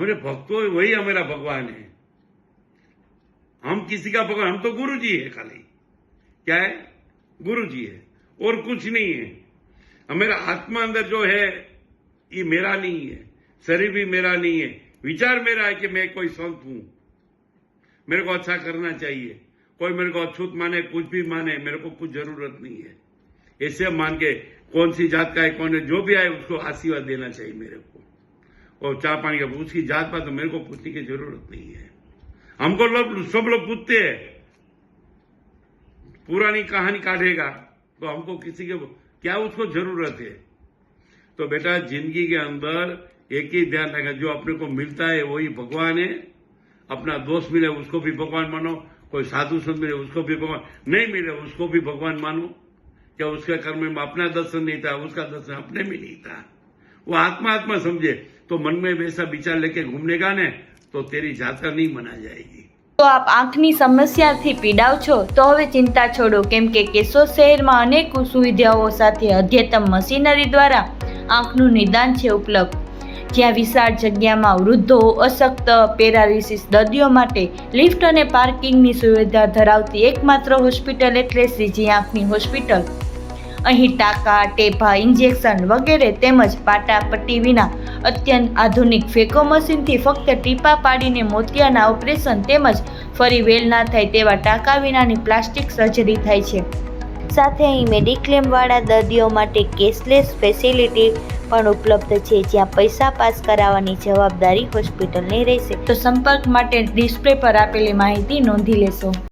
हमारे भक्तों, वही हमारा भगवान है। हम किसी का भगवान, हम तो गुरु जी है खाली। क्या है? गुरु जी है, और कुछ नहीं है। हमारा आत्मा अंदर जो है, ये मेरा नहीं है। शरीर भी मेरा नहीं है। विचार मेरा है कि मैं कोई संत हूँ। मेरे को अच्छा करना चाहिए। कोई मेरे को अछूत माने, कुछ भी माने, मेरे को कुछ ज़रूरत नहीं है। ऐसे मान के कौन सी जात का है, कौन है, जो भी आए, उसको आशीर्वाद देना चाहिए मेरे को। और चाय पानी का उसकी जात पात तो मेरे को पूछने की ज़रूरत नहीं है। हमको लोग, सब लोग पूछते हैं। पुरानी कहानी काटेगा तो हमको किसी के क्या उसको ज़रूरत है? तो बेटा, ज़िंदगी के अंदर एक ही ध्यान रखना, जो अपने को मिलता है वही भगवान है। अपना दोस्त मिले उसको भी भगवान मानो, कोई साधु संत मिले उसको भी भगवान, नहीं मिले उसको भी भगवान मानो। क्या उसके कर्म में अपना दर्शन नहीं था, उसका दर्शन अपने में नहीं था। वो आत्मा आत्मा समझे तो मन में वैसा विचार लेके घूमने का ने तो तेरी जात्रा नहीं मना जाएगी તો આપ આંખની સમસ્યાથી પીડાવ છો તો હવે ચિંતા છોડો કેમ કે કેશોદ શહેરમાં અનેક સુવિધાઓ સાથે અદ્યતન મશીનરી દ્વારા આંખનું નિદાન છે ઉપલબ્ધ જ્યાં વિશાળ જગ્યામાં વૃદ્ધો અશક્ત પેરાલિસિસ દર્દીઓ માટે લિફ્ટ અને પાર્કિંગની સુવિધા ધરાવતી એકમાત્ર હોસ્પિટલ એટલે શ્રીજી આંખની હોસ્પિટલ અહીં ટાંકા ટેભા ઇન્જેક્શન વગેરે તેમજ પાટા પટ્ટી વિના અત્યંત આધુનિક ફેકો મશીનથી ફક્ત ટીપા પાડીને મોતિયાના ઓપરેશન તેમજ ફરી વેલ ના થાય તેવા ટાંકા વિનાની પ્લાસ્ટિક સર્જરી થાય છે. સાથે અહીં મેડિક્લેમવાળા દર્દીઓ માટે કેશલેસ ફેસિલિટી પણ ઉપલબ્ધ છે જ્યાં પૈસા પાસ કરાવવાની જવાબદારી હોસ્પિટલની રહેશે. તો સંપર્ક માટે ડિસ્પ્લે પર આપેલી માહિતી નોંધી લેશો.